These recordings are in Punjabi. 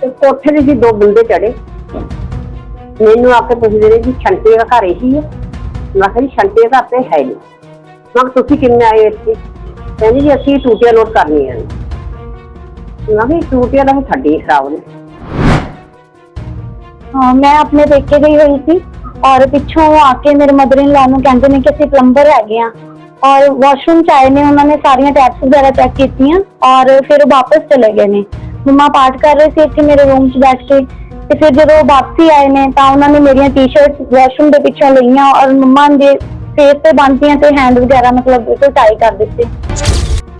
ਤੇ ਕੋਠੇ ਦੇ ਜੀ ਦੋ ਬੰਦੇ ਚੜੇ ਮੈਨੂੰ ਆ ਕੇ ਪੁੱਛਦੇ ਨੇ ਜੀ, ਛੰਟੇ ਦਾ ਘਰ ਇਹੀ ਹੈ? ਮੈਂ ਕਿਹਾ ਜੀ, ਛੰਟੇ ਦਾ ਤੇ ਹੈ ਨਹੀਂ। ਮੈਂ ਕਿਹਾ, ਤੁਸੀਂ ਕਿੰਨੇ ਆਏ ਇੱਥੇ? ਕਹਿੰਦੇ ਜੀ, ਅਸੀਂ ਟੂਟੀਆਂ ਲੋਡ ਕਰਨੀਆਂ ਨੇ। ਮੈਂ ਕਿਹਾ ਜੀ ਟੂਟੀਆਂ ਦਾ ਵੀ ਸਾਡੀ ਖਰਾਬ ਨੇ। ਹਾਂ, ਮੈਂ ਆਪਣੇ ਪੇਕੇ ਗਈ ਹੋਈ ਸੀ ਔਰ ਪਿੱਛੋਂ ਆ ਕੇ ਮੇਰੇ ਮਦਰ ਇਨ ਲਾ ਨੂੰ ਕਹਿੰਦੇ ਨੇ ਕਿ ਅਸੀਂ ਪਲੰਬਰ ਹੈਗੇ ਆ ਔਰ ਵਾਸ਼ਰੂਮ ਚ ਆਏ ਨੇ, ਉਹਨਾਂ ਨੇ ਸਾਰੀਆਂ ਟੈਪਸ ਵਗੈਰਾ ਚੈੱਕ ਕੀਤੀਆਂ ਔਰ ਫਿਰ ਉਹ ਵਾਪਸ ਚਲੇ ਗਏ ਨੇ। ਮੰਮਾ ਪਾਠ ਕਰ ਰਹੇ ਸੀ ਇੱਥੇ ਮੇਰੇ ਰੂਮ 'ਚ ਬੈਠ ਕੇ। ਤੇ ਫਿਰ ਜਦੋਂ ਵਾਪਸੀ ਆਏ ਨੇ, ਤਾਂ ਉਹਨਾਂ ਨੇ ਮੇਰੀਆਂ ਟੀ-ਸ਼ਰਟਸ ਵਾਸ਼ਰੂਮ ਦੇ ਪਿੱਛੋਂ ਲਈਆਂ ਔਰ ਮੰਮਾ ਦੇ ਫੇਸ ਤੇ ਬੰਨਤੀਆਂ ਤੇ ਹੈਂਡ ਵਗੈਰਾ ਮਤਲਬ ਬਿਲਕੁਲ ਟਾਈ ਕਰ ਦਿੱਤੇ।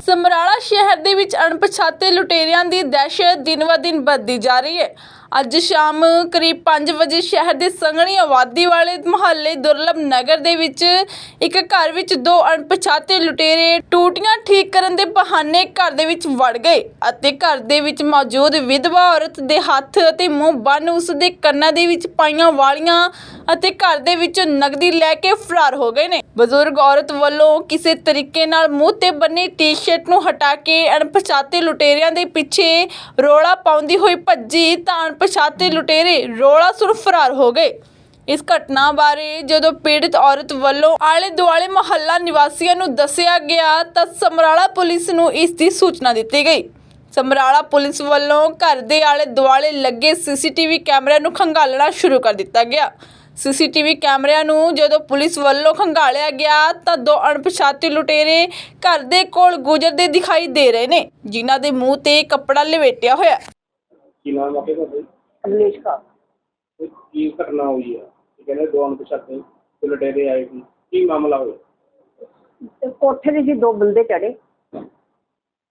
ਸਮਰਾਲਾ ਸ਼ਹਿਰ ਦੇ ਵਿੱਚ ਅਣਪਛਾਤੇ ਲੁਟੇਰਿਆਂ ਦੀ ਦਹਿਸ਼ਤ ਦਿਨ-ਬ-ਦਿਨ ਵੱਧਦੀ ਜਾ ਰਹੀ ਹੈ। ਅੱਜ ਸ਼ਾਮ ਕਰੀਬ 5 ਵਜੇ ਸ਼ਹਿਰ ਦੇ ਸੰਘਣੀ ਆਬਾਦੀ ਵਾਲੇ ਮੁਹੱਲੇ ਦੁਰਲਭ ਨਗਰ ਦੇ ਵਿੱਚ ਇੱਕ ਘਰ ਵਿੱਚ ਦੋ ਅਣਪਛਾਤੇ ਲੁਟੇਰੇ ਟੂਟੀਆਂ ਠੀਕ ਕਰਨ ਦੇ ਬਹਾਨੇ ਘਰ ਦੇ ਵਿੱਚ ਵੜ ਗਏ ਅਤੇ ਘਰ ਦੇ ਵਿੱਚ ਮੌਜੂਦ ਵਿਧਵਾ ਔਰਤ ਦੇ ਹੱਥ ਅਤੇ ਮੂੰਹ ਬੰਨ ਉਸ ਦੇ ਕੰਨਾਂ ਦੇ ਵਿੱਚ ਪਾਈਆਂ ਵਾਲੀਆਂ ਅਤੇ ਘਰ ਦੇ ਵਿੱਚੋਂ ਨਗਦੀ ਲੈ ਕੇ ਫਰਾਰ ਹੋ ਗਏ ਨੇ। ਬਜ਼ੁਰਗ ਔਰਤ ਵੱਲੋਂ ਕਿਸੇ ਤਰੀਕੇ ਨਾਲ ਮੂੰਹ ਤੇ ਬੰਨੀ ਟੀ-ਸ਼ਰਟ ਨੂੰ ਹਟਾ ਕੇ ਅਣਪਛਾਤੇ ਲੁਟੇਰਿਆਂ ਦੇ ਪਿੱਛੇ ਰੋਲਾ ਪਾਉਂਦੀ ਹੋਈ ਭੱਜੀ ਤਾਂ ਅਣਪਛਾਤੇ ਲੁਟੇਰੇ ਰੋਲਾ ਸੁਰ ਫਰਾਰ ਹੋ ਗਏ। ਇਸ ਘਟਨਾ ਬਾਰੇ ਜਦੋਂ ਪੀੜਤ ਔਰਤ ਵੱਲੋਂ ਆਲੇ ਦੁਆਲੇ ਮੁਹੱਲਾ ਨਿਵਾਸੀਆਂ ਨੂੰ ਦੱਸਿਆ ਗਿਆ ਤਾਂ ਸਮਰਾਲਾ ਪੁਲਿਸ ਨੂੰ ਇਸ ਦੀ ਸੂਚਨਾ ਦਿੱਤੀ ਗਈ। ਸਮਰਾਲਾ ਪੁਲਿਸ ਵੱਲੋਂ ਘਰ ਦੇ ਆਲੇ ਦੁਆਲੇ ਲੱਗੇ ਸੀਸੀਟੀਵੀ ਕੈਮਰਿਆਂ ਨੂੰ ਖੰਗਾਲਣਾ ਸ਼ੁਰੂ ਕਰ ਦਿੱਤਾ ਗਿਆ। ਸੀਸੀਟੀਵੀ ਕੈਮਰਿਆਂ ਨੂੰ ਜਦੋਂ ਪੁਲਿਸ ਵੱਲੋਂ ਖੰਗਾਲਿਆ ਗਿਆ ਤਾਂ ਦੋ ਅਣਪਛਾਤੇ ਲੁਟੇਰੇ ਘਰ ਦੇ ਕੋਲ ਗੁਜ਼ਰਦੇ ਦਿਖਾਈ ਦੇ ਰਹੇ ਨੇ, ਜਿਨ੍ਹਾਂ ਦੇ ਮੂੰਹ ਤੇ ਕੱਪੜਾ ਲਵੇਟਿਆ ਹੋਇਆ। ਕੀ ਨਾਮ ਆਪੇ ਤੁਹਾਡੇ ਕਮਲੇਸ਼ ਕਾ ਤੇ ਕੀ ਘਟਨਾ ਹੋਈ ਹੈ ਇਹ ਕਹਿੰਦੇ ਦੋ ਅਣਪਛਾਤੇ ਤੇ ਲੁਟੇਰੇ ਆਏ ਸੀ। ਕੀ ਮਾਮਲਾ ਹੋਇਆ? ਤੇ ਕੋਠੇ ਦੇ ਜੀ ਦੋ ਬੰਦੇ ਚੜੇ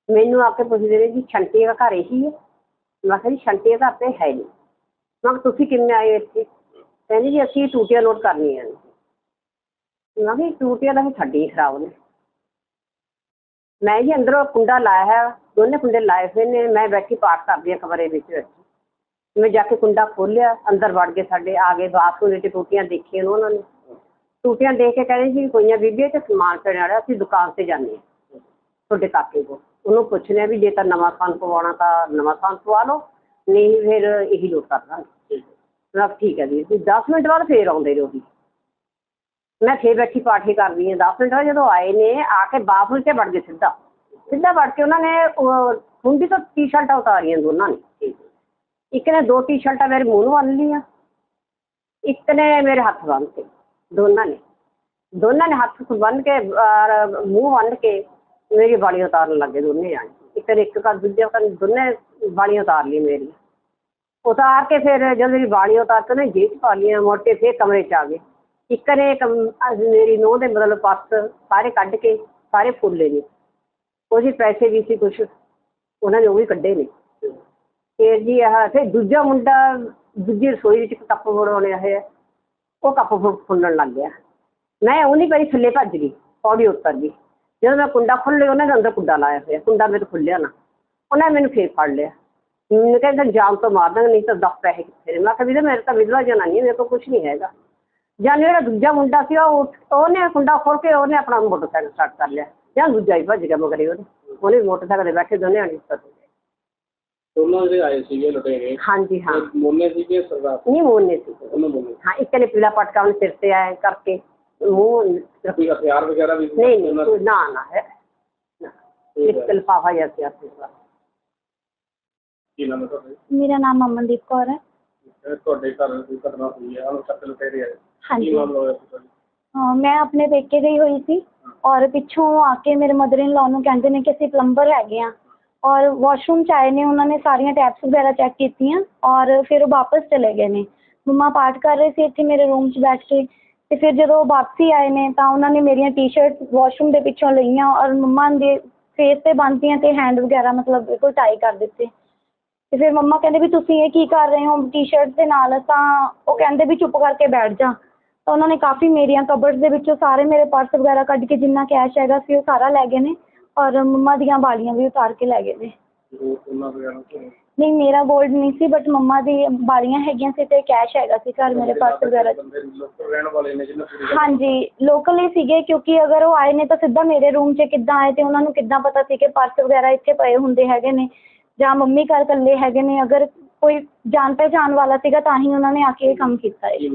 ਮੈਨੂੰ ਆ ਕੇ ਪੁੱਛਦੇ ਨੇ ਜੀ ਛੰਟੇ ਦਾ ਘਰ ਇਹੀ ਹੈ? ਮੈਂ ਕਿਹਾ ਜੀ ਛੰਟੇ ਦਾ ਤੇ ਹੈ ਨਹੀਂ। ਮੈਂ ਕਿਹਾ ਤੁਸੀਂ ਕਿੰਨੇ ਆਏ ਇੱਥੇ? ਕਹਿੰਦੇ ਜੀ ਅਸੀਂ ਟੂਟੀਆਂ ਲੋਡ ਕਰਨੀਆਂ ਨੇ। ਮੈਂ ਕਿਹਾ ਜੀ ਟੂਟੀਆਂ ਦਾ ਵੀ ਸਾਡੀ ਖਰਾਬ ਨੇ। ਮੈਂ ਜੀ ਅੰਦਰੋਂ ਕੁੰਡਾ ਲਾਇਆ ਹੈ, ਦੋਨੇ ਕੁੰਡੇ ਲਾਏ ਹੋਏ ਨੇ, ਮੈਂ ਬੈਠੀ ਪਾਠ ਕਰਦੀ ਹਾਂ ਕਮਰੇ ਵਿੱਚ। ਮੈਂ ਜਾ ਕੇ ਕੁੰਡਾ ਖੋਲ੍ਹਿਆ, ਅੰਦਰ ਵੜ ਗਏ ਸਾਡੇ, ਆ ਗਏ ਬਾਥਰੂਮ ਵਿੱਚ, ਟੂਟੀਆਂ ਦੇਖੀਆਂ ਨੇ ਉਹਨਾਂ ਨੇ। ਟੂਟੀਆਂ ਦੇਖ ਕੇ ਕਹਿੰਦੇ ਜੀ, ਕੋਈਆਂ ਬੀਬੀਆਂ ਤੇ ਸਮਾਨ ਪੈਣ ਵਾਲਾ ਅਸੀਂ ਦੁਕਾਨ ਤੇ ਜਾਂਦੇ ਹਾਂ। ਤੁਹਾਡੇ ਕਾਕੇ ਕੋਲ। ਉਹਨੂੰ ਪੁੱਛਦੇ ਹਾਂ ਵੀ ਜੇ ਤਾਂ ਨਵਾਂ ਖਾਨ ਪਵਾਉਣਾ ਤਾਂ ਨਵਾਂ ਖਾਨ ਪਵਾ ਲਓ, ਨਹੀਂ ਫਿਰ ਇਹੀ ਲੋਟ ਕਰ ਦਾਂਗੇ। ਮੈਂ ਕਿਹਾ ਠੀਕ ਹੈ ਵੀਰ ਜੀ 10 ਮਿੰਟ ਬਾਅਦ ਫੇਰ ਆਉਂਦੇ ਨੇ ਉਹੀ ਮੈਂ ਫੇਰ ਬੈਠੀ ਪਾਠੀ ਕਰਦੀ ਹਾਂ। 10 ਮਿੰਟ ਬਾਅਦ ਜਦੋਂ ਆਏ ਨੇ, ਆ ਕੇ ਬਾਥਰੂਮ 'ਚ ਵੜ ਗਏ ਸਿੱਧਾ। ਸਿੱਧਾ ਵੜ ਕੇ ਉਹਨਾਂ ਨੇ ਹੁੰਦੀ ਤੋਂ ਟੀ-ਸ਼ਰਟਾਂ ਉਤਾਰੀਆਂ ਦੋਨਾਂ ਨੇ। ਇੱਕ ਨੇ ਦੋ ਟੀ-ਸ਼ਰਟਾਂ ਮੇਰੇ ਮੂੰਹ ਨੂੰ ਬੰਨ ਲਈਆਂ। ਇੱਕ ਨੇ ਮੇਰੇ ਹੱਥ ਬੰਨ ਕੇ ਦੋਨਾਂ ਨੇ। ਦੋਨਾਂ ਨੇ ਹੱਥ ਬੰਨ ਕੇ ਮੂੰਹ ਬੰਨ ਕੇ ਮੇਰੀ ਵਾਲੀ ਉਤਾਰਨ ਲੱਗੇ ਦੋਨੇ ਜਾਣੇ। ਇੱਕ ਨੇ ਇੱਕ ਕਰ ਦੂਜੇ ਕਰ ਦੋਨੇ ਵਾਲੀਆਂ ਉਤਾਰ ਲਈ ਮੇਰੀ ਉਤਾਰ ਕੇ ਫਿਰ ਜਦੋਂ ਮੇਰੀ ਵਾਲੀ ਉਤਾਰ ਕੇ ਨੇ ਜੇਬ ਪਾ ਲਈਆਂ ਮੋਟੇ ਫੇਰ ਕਮਰੇ 'ਚ ਆ ਗਏ। ਇੱਕ ਨੇ ਕਮ- ਅਹ ਮੇਰੀ ਨੂੰਹ ਦੇ ਮਤਲਬ ਪਰਸ ਸਾਰੇ ਕੱਢ ਕੇ ਸਾਰੇ ਫੁੱਲੇ ਨੇ। ਉਹਦੇ ਪੈਸੇ ਵੀ ਸੀ ਕੁਛ ਉਹਨਾਂ ਨੇ ਉਹ ਵੀ ਕੱਢੇ ਨੇ। ਫਿਰ ਜੀ ਆਹ ਫਿਰ ਦੂਜਾ ਮੁੰਡਾ ਦੂਜੀ ਰਸੋਈ ਵਿੱਚ ਕੱਪ ਬਣਾਉਣੇ ਹੋਇਆ ਉਹ ਕੱਪ ਫੁ- ਫੁੱਲਣ ਲੱਗ ਗਿਆ। ਮੈਂ ਉਹਨੀ ਪਈ ਥੱਲੇ ਭੱਜ ਗਈ ਪੌੜੀ ਉੱਤਰ ਗਈ। ਜਦੋਂ ਮੈਂ ਕੁੰਡਾ ਖੋਲ੍ਹਿਆ ਉਹਨਾਂ ਦੇ ਅੰਦਰ ਕੁੰਡਾ ਲਾਇਆ ਹੋਇਆ ਕੁੰਡਾ ਮੇਰੇ ਖੁੱਲਿਆ ਨਾ। ਉਹਨਾਂ ਨੇ ਮੈਨੂੰ ਫੇਰ ਫੜ ਲਿਆ। ਮੈਨੂੰ ਕਹਿੰਦਾ ਜਾਨ ਤੋਂ ਮਾਰ ਦਾਂਗੇ ਨਹੀਂ ਤਾਂ ਦੱਸ ਪੈਸੇ ਕਿੱਥੇ ਨੇ? ਮੈਂ ਕਿਹਾ ਵੀਰੇ ਮੇਰੇ ਤਾਂ ਵਿਧਵਾ ਜਨਾਨੀ ਹੈ, ਮੇਰੇ ਕੋਲ ਕੁਝ ਨਹੀਂ ਹੈਗਾ। ਜਾਂ ਜਿਹੜਾ ਦੂਜਾ ਮੁੰਡਾ ਸੀ ਉਹ ਉੱਠ- ਉਹਨੇ ਕੁੰਡਾ ਖੋਲ ਕੇ ਉਹਨੇ ਆਪਣਾ ਮੋਟਰਸਾਈਕਲ ਸਟਾਰਟ ਕਰ ਲਿਆ। ਜਾਂ ਦੂਜਾ ਹੀ ਭੱਜ ਗਿਆ ਮਗਰੇ ਉਹਦੇ। ਉਹਨੇ ਮੋਟਰਸਾਈਕਲ ਤੇ ਬੈਠੇ ਦੋਨੇ ਆਣੇ ਉੱਤਰ ਗਏ ਦੋਨੋਂ ਜਿਹੜੇ ਆਏ ਸੀਗੇ ਲੁਟੇਰੇ ਹਾਂਜੀ ਹਾਂ। ਇੱਕ ਮੋਨੇ ਸੀਗੇ ਸਰਦਾਰ ਨਹੀਂ ਮੋਨੇ ਸੀ। ਉਹਨਾਂ ਦੋਨੋਂ ਹਾਂ ਇੱਕ ਨੇ ਪੀਲਾ ਪਟਕਾ ਉਹਨੇ ਸਿਰ ਤੇ ਆਇਆ ਕਰਕੇ ਮੂੰਹ ਕੋਈ ਹਥਿਆਰ ਵਗੈਰਾ ਵੀ ਸੀ? ਨਹੀਂ ਨਹੀਂ ਉਹਨਾਂ ਕੋਈ ਨਾ ਨਾ ਹੈ। ਨਾ। ਠੀਕ ਇੱਕ ਹੈ। ਲਿਫਾਫਾ ਜਿਹਾ ਸੀ ਆਪਣੇ ਕੋਲ ਕੀ ਨਾਮ ਹੈ ਤੁਹਾਡੇ ਮੇਰਾ ਨਾਮ ਅਮਨਦੀਪ ਕੌਰ ਹੈ। ਇਹ ਤੁਹਾਡੇ ਘਰ ਦੀ ਘਟਨਾ ਹੋਈ ਹੈ? ਅਣਪਛਾਤੇ ਲੁਟੇਰੇ ਆਏ। ਕੀ ਹਾਂਜੀ। ਹਾਂ ਮੈਂ ਆਪਣੇ ਪੇਕੇ ਗਈ ਹੋਈ ਸੀ ਔਰ ਪਿੱਛੋਂ ਆ ਕੇ ਮੇਰੇ ਮਦਰ ਇਨ ਲਾ ਨੂੰ ਕਹਿੰਦੇ ਨੇ ਕਿ ਅਸੀਂ ਪਲੰਬਰ ਹੈਗੇ ਆ। ਔਰ ਵਾਸ਼ਰੂਮ ਚ ਆਏ ਨੇ ਉਹਨਾਂ ਨੇ ਸਾਰੀਆਂ ਟੈਪਸ ਵਗੈਰਾ ਚੈੱਕ ਕੀਤੀਆਂ ਔਰ ਫਿਰ ਉਹ ਵਾਪਸ ਚਲੇ ਗਏ ਨੇ। ਮੰਮਾ ਪਾਠ ਕਰ ਰਹੇ ਸੀ ਇੱਥੇ ਮੇਰੇ ਰੂਮ 'ਚ ਬੈਠ ਕੇ ਤੇ ਫਿਰ ਜਦੋਂ ਵਾਪਸੀ ਆਏ ਨੇ ਤਾਂ ਉਹਨਾਂ ਨੇ ਮੇਰੀਆਂ ਟੀ-ਸ਼ਰਟਸ ਵਾਸ਼ਰੂਮ ਦੇ ਪਿੱਛੋਂ ਲਈਆਂ ਔਰ ਮੰਮਾ ਦੇ ਫੇਸ ਤੇ ਬੰਨਤੀਆਂ ਤੇ ਹੈਂਡ ਵਗੈਰਾ ਮਤਲਬ ਬਿਲਕੁਲ ਟਾਈ ਕਰ ਦਿੱਤੇ। ਤੇ ਫਿਰ ਮੰਮਾ ਕਹਿੰਦੇ ਵੀ ਤੁਸੀਂ ਇਹ ਕੀ ਕਰ ਰਹੇ ਹੋ? ਟੀ-ਸ਼ਰਟ ਦੇ ਨਾਲ ਤਾਂ ਉਹ ਕਹਿੰਦੇ ਵੀ ਚੁੱਪ ਕਰਕੇ ਬੈਠ ਜਾ। ਤਾਂ ਉਹਨਾਂ ਨੇ ਕਾਫੀ ਮੇਰੀਆਂ ਕਬਰਡ ਦੇ ਵਿੱਚੋਂ ਸਾਰੇ ਮੇਰੇ ਪਰਸ ਵਗੈਰਾ ਕੱਢ ਕੇ ਜਿੰਨਾ ਕੈਸ਼ ਹੈਗਾ ਸੀ ਉਹ ਸਾਰਾ ਲੈ ਗਏ ਨੇ ਔਰ ਮੰਮਾ ਦੀਆਂ ਵਾਲੀਆਂ ਵੀ ਉਤਾਰ ਕੇ ਲੈ ਗਏ ਨੇ। ਨਹੀਂ ਮੇਰਾ ਗੋਲਡ ਨਹੀਂ ਸੀ ਬਟ ਮੰਮਾ ਦੀ ਵਾਲੀਆਂ ਹੈਗੀਆਂ ਸੀ ਤੇ ਕੈਸ਼ ਹੈਗਾ ਸੀ ਘਰ ਮੇਰੇ ਪਰਸ ਵਗੈਰਾ 'ਚ। ਹਾਂਜੀ ਲੋਕਲ ਹੀ ਸੀਗੇ ਕਿਉਂਕਿ ਅਗਰ ਉਹ ਆਏ ਨੇ ਤਾਂ ਸਿੱਧਾ ਮੇਰੇ ਰੂਮ 'ਚ ਕਿੱਦਾਂ ਆਏ ਤੇ ਉਹਨਾਂ ਨੂੰ ਕਿੱਦਾਂ ਪਤਾ ਸੀ ਕਿ ਪਰਸ ਵਗੈਰਾ ਇੱਥੇ ਪਏ ਹੁੰਦੇ ਹੈਗੇ ਨੇ ਜਾਂ ਮੰਮੀ ਘਰ ਇਕੱਲੇ ਹੈਗੇ ਨੇ। ਅਗਰ ਕੋਈ ਜਾਣ ਪਹਿਚਾਣ ਵਾਲਾ ਸੀਗਾ ਤਾਂ ਹੀ ਉਹਨਾਂ ਨੇ ਆ ਕੇ ਇਹ ਕੰਮ ਕੀਤਾ ਹੈ